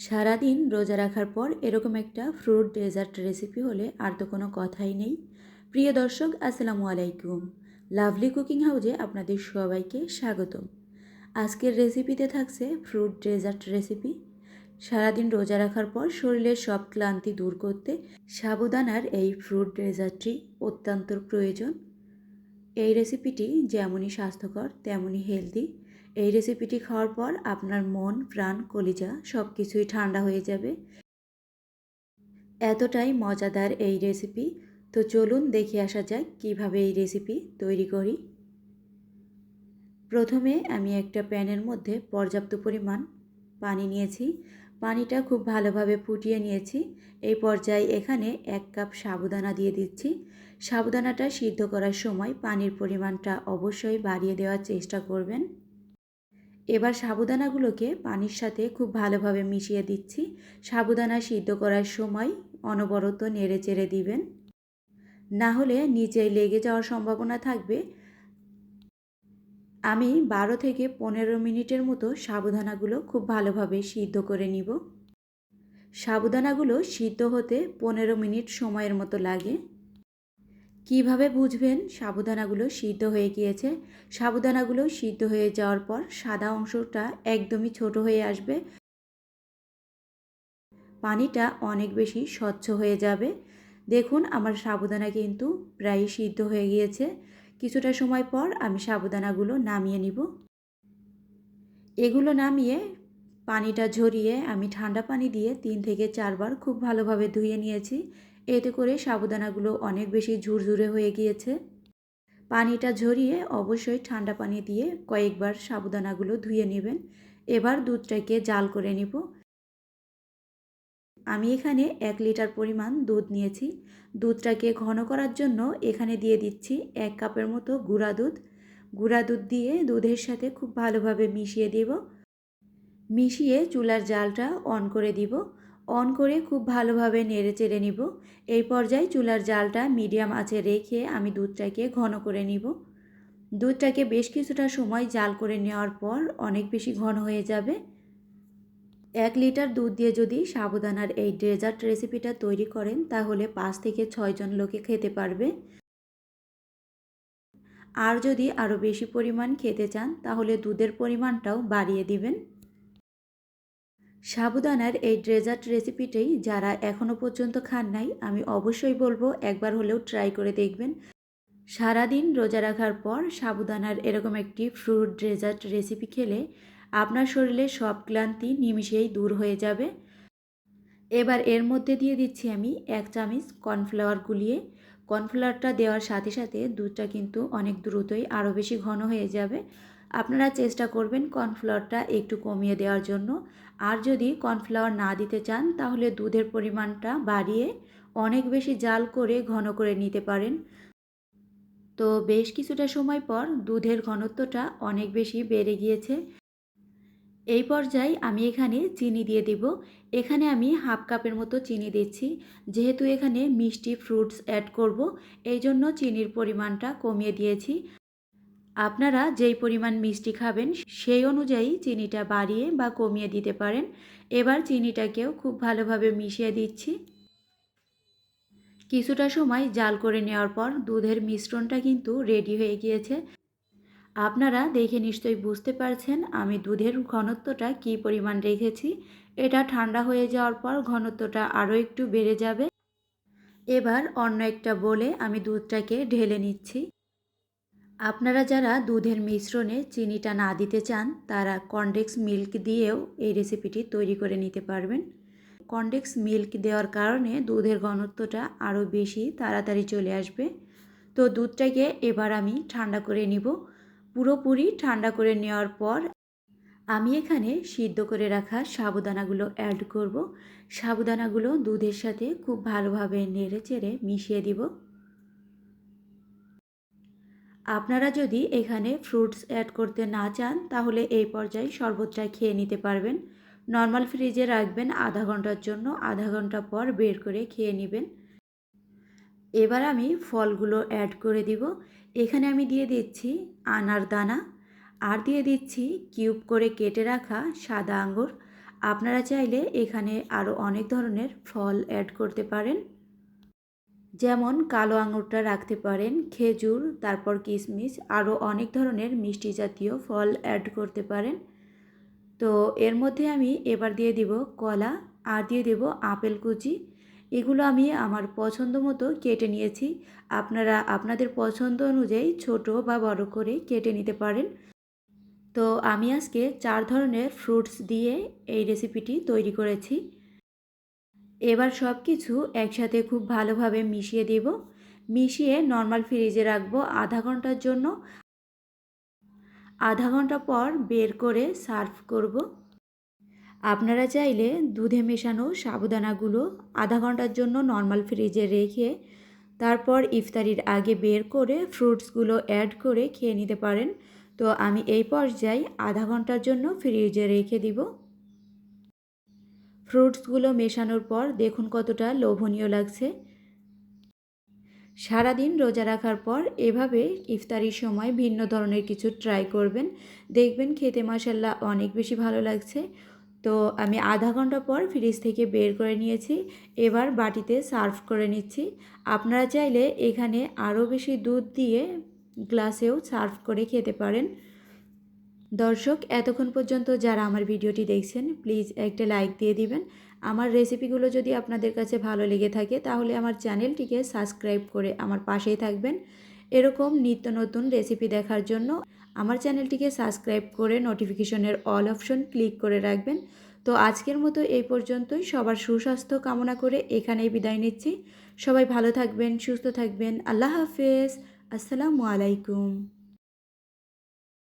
সারাদিন রোজা রাখার পর এরকম একটা ফ্রুট ডেজার্ট রেসিপি হলে আর তো কোনো কথাই নেই। প্রিয় দর্শক, আসসালামু আলাইকুম। লাভলি কুকিং হাউজে আপনাদের সবাইকে স্বাগতম। আজকের রেসিপিতে থাকছে ফ্রুট ডেজার্ট রেসিপি। সারাদিন রোজা রাখার পর শরীরের সব ক্লান্তি দূর করতে সাবুদানার এই ফ্রুট ডেজার্টটি অত্যন্ত প্রয়োজন। এই রেসিপিটি যেমনই স্বাস্থ্যকর, তেমনই হেলদি এই রেসিপিটি খাওয়ার পর আপনার মন, প্রাণ, কলিজা সব কিছুই ঠান্ডা হয়ে যাবে। এতটাই মজাদার এই রেসিপি তো চলুন দেখে আসা যাক কীভাবে এই রেসিপি তৈরি করি। প্রথমে আমি একটা প্যানের মধ্যে পর্যাপ্ত পরিমাণ পানি নিয়েছি। পানিটা খুব ভালোভাবে ফুটিয়ে নিয়েছি। এই পর্যায়ে এখানে এক কাপ সাবুদানা দিয়ে দিচ্ছি। সাবুদানাটা সিদ্ধ করার সময় পানির পরিমাণটা অবশ্যই বাড়িয়ে দেওয়ার চেষ্টা করবেন। এবার সাবুদানাগুলোকে পানির সাথে খুব ভালোভাবে মিশিয়ে দিচ্ছি। সাবুদানা সিদ্ধ করার সময় অনবরত নেড়ে চেড়ে দিবেন। না হলে নিচেই লেগে যাওয়ার সম্ভাবনা থাকবে। আমি বারো থেকে পনেরো মিনিটের মতো সাবুদানাগুলো খুব ভালোভাবে সিদ্ধ করে নিব। সাবুদানাগুলো সিদ্ধ হতে পনেরো মিনিট সময়ের মতো লাগে। কীভাবে বুঝবেন সাবুদানাগুলো সিদ্ধ হয়ে গিয়েছে? সাবুদানাগুলো সিদ্ধ হয়ে যাওয়ার পর সাদা অংশটা একদমই ছোট হয়ে আসবে। পানিটা অনেক বেশি স্বচ্ছ হয়ে যাবে। দেখুন আমার সাবুদানা কিন্তু প্রায় সিদ্ধ হয়ে গিয়েছে। কিছুটা সময় পর আমি সাবুদানাগুলো নামিয়ে নিব। এগুলো নামিয়ে পানিটা ঝরিয়ে আমি ঠান্ডা পানি দিয়ে তিন থেকে চারবার খুব ভালোভাবে ধুয়ে নিয়েছি। এতে করে সাবুদানাগুলো অনেক বেশি ঝুরঝুরে হয়ে গিয়েছে। পানিটা ঝরিয়ে অবশ্যই ঠান্ডা পানি দিয়ে কয়েকবার সাবুদানাগুলো ধুয়ে নেবেন। এবার দুধটাকে জাল করে নিব। আমি এখানে এক লিটার পরিমাণ দুধ নিয়েছি। দুধটাকে ঘন করার জন্য এখানে দিয়ে দিচ্ছি এক কাপের মতো গুঁড়া দুধ। গুঁড়া দুধ দিয়ে দুধের সাথে খুব ভালোভাবে মিশিয়ে দেব। মিশিয়ে চুলার জালটা অন করে দিব। অন করে খুব ভালোভাবে নেড়ে চেড়ে নিব। এই পর্যায়ে চুলার জালটা মিডিয়াম আঁচে রেখে আমি দুধটাকে ঘন করে নিব। দুধটাকে বেশ কিছুটা সময় জাল করে নেওয়ার পর অনেক বেশি ঘন হয়ে যাবে। এক লিটার দুধ দিয়ে যদি সাবুদানার এই ডেজার্ট রেসিপিটা তৈরি করেন, তাহলে পাঁচ থেকে ছয়জন লোকে খেতে পারবে। আর যদি আরও বেশি পরিমাণ খেতে চান, তাহলে দুধের পরিমাণটাও বাড়িয়ে দিবেন। সাবুদানার এই ডেজার্ট রেসিপিটাই যারা এখনও পর্যন্ত খান নাই, আমি অবশ্যই বলব একবার হলেও ট্রাই করে দেখবেন। সারাদিন রোজা রাখার পর সাবুদানার এরকম একটি ফ্রুট ডেজার্ট রেসিপি খেলে আপনার শরীরে সব ক্লান্তি নিমিষেই দূর হয়ে যাবে। এবার এর মধ্যে দিয়ে দিচ্ছি আমি এক চামচ কর্নফ্লাওয়ার গুলিয়ে। কর্নফ্লাওয়ারটা দেওয়ার সাথে সাথে দুধটা কিন্তু অনেক দ্রুতই আরও বেশি ঘন হয়ে যাবে। আপনারা চেষ্টা করবেন কর্নফ্লাওয়ারটা একটু কমিয়ে দেওয়ার জন্য। আর যদি কর্নফ্লাওয়ার না দিতে চান, তাহলে দুধের পরিমাণটা বাড়িয়ে অনেক বেশি জাল করে ঘন করে নিতে পারেন। তো বেশ কিছুটা সময় পর দুধের ঘনত্বটা অনেক বেশি বেড়ে গিয়েছে। এই পর্যায়ে আমি এখানে চিনি দিয়ে দিব। এখানে আমি হাফ কাপের মতো চিনি দিচ্ছি। যেহেতু এখানে মিষ্টি ফ্রুটস অ্যাড করব এই জন্য চিনির পরিমাণটা কমিয়ে দিয়েছি। আপনারা যেই পরিমাণ মিষ্টি খাবেন, সেই অনুযায়ী চিনিটা বাড়িয়ে বা কমিয়ে দিতে পারেন। এবার চিনিটাকেও খুব ভালোভাবে মিশিয়ে দিচ্ছি। কিছুটা সময় জাল করে নেওয়ার পর দুধের মিশ্রণটা কিন্তু রেডি হয়ে গিয়েছে। আপনারা দেখে নিশ্চয়ই বুঝতে পারছেন আমি দুধের ঘনত্বটা কি পরিমাণ রেখেছি। এটা ঠান্ডা হয়ে যাওয়ার পর ঘনত্বটা আরও একটু বেড়ে যাবে। এবার অন্য একটা বলে আমি দুধটাকে ঢেলে নিচ্ছি। আপনারা যারা দুধের মিশ্রণে চিনিটা না দিতে চান, তারা কনডেক্স মিল্ক দিয়েও এই রেসিপিটি তৈরি করে নিতে পারবেন। কনডেক্স মিল্ক দেওয়ার কারণে দুধের ঘনত্বটা আরও বেশি তাড়াতাড়ি চলে আসবে। তো দুধটাকে এবার আমি ঠান্ডা করে নিব। পুরোপুরি ঠান্ডা করে নেওয়ার পর আমি এখানে সিদ্ধ করে রাখা সাবুদানাগুলো অ্যাড করব। সাবুদানাগুলো দুধের সাথে খুব ভালোভাবে নেড়ে চেড়ে মিশিয়ে দিব। আপনারা যদি এখানে ফ্রুটস অ্যাড করতে না চান, তাহলে এই পর্যায়ে শরবতটা খেয়ে নিতে পারবেন। নর্মাল ফ্রিজে রাখবেন আধা ঘণ্টার জন্য, আধা ঘণ্টা পর বের করে খেয়ে নেবেন। এবার আমি ফলগুলো অ্যাড করে দিব। এখানে আমি দিয়ে দিচ্ছি আনার দানা আর দিয়ে দিচ্ছি কিউব করে কেটে রাখা সাদা আঙুর আপনারা চাইলে এখানে আরও অনেক ধরনের ফল অ্যাড করতে পারেন। যেমন কালো আঙুরটা রাখতে পারেন, খেজুর, তারপর কিশমিশ আরও অনেক ধরনের মিষ্টি জাতীয় ফল অ্যাড করতে পারেন। তো এর মধ্যে আমি এবার দিয়ে দিব কলা আর দিয়ে দেব আপেল কুচি। এগুলো আমি আমার পছন্দ মতো কেটে নিয়েছি। আপনারা আপনাদের পছন্দ অনুযায়ী ছোট বা বড় করে কেটে নিতে পারেন। তো আমি আজকে চার ধরনের ফ্রুটস দিয়ে এই রেসিপিটি তৈরি করেছি। এবার সব কিছু একসাথে খুব ভালোভাবে মিশিয়ে দেব। মিশিয়ে নর্মাল ফ্রিজে রাখব আধা ঘণ্টার জন্য। আধা ঘণ্টা পর বের করে সার্ভ করব। আপনারা চাইলে দুধে মেশানো সাবুদানাগুলো আধা ঘণ্টার জন্য নর্মাল ফ্রিজে রেখে তারপর ইফতারির আগে বের করে ফ্রুটসগুলো অ্যাড করে খেয়ে নিতে পারেন। তো আমি এই পর্যায়ে আধা ঘণ্টার জন্য ফ্রিজে রেখে দিব। ফ্রুটসগুলো মেশানোর পর দেখুন কতটা লোভনীয় লাগছে। সারাদিন রোজা রাখার পর এভাবে ইফতারির সময় ভিন্ন ধরনের কিছু ট্রাই করবেন। দেখবেন খেতে মশাল্লা অনেক বেশি ভালো লাগছে। তো আমি আধা ঘণ্টা পর ফ্রিজ থেকে বের করে নিয়েছি। এবার বাটিতে সার্ভ করে নিচ্ছি। আপনারা চাইলে এখানে আরও বেশি দুধ দিয়ে গ্লাসেও সার্ভ করে খেতে পারেন। দর্শক, এতক্ষণ পর্যন্ত যারা আমার ভিডিওটি দেখছেন প্লিজ একটা লাইক দিয়ে দিবেন। আমার রেসিপিগুলো যদি আপনাদের কাছে ভালো লেগে থাকে, তাহলে আমার চ্যানেলটিকে সাবস্ক্রাইব করে আমার পাশেই থাকবেন। এরকম নিত্য নতুন রেসিপি দেখার জন্য আমার চ্যানেলটিকে সাবস্ক্রাইব করে নোটিফিকেশনের অল অপশন ক্লিক করে রাখবেন। তো আজকের মতো এই পর্যন্তই। সবার সুস্বাস্থ্য কামনা করে এখানেই বিদায় নিচ্ছি। সবাই ভালো থাকবেন, সুস্থ থাকবেন। আল্লাহ হাফেজ। আসসালামু আলাইকুম।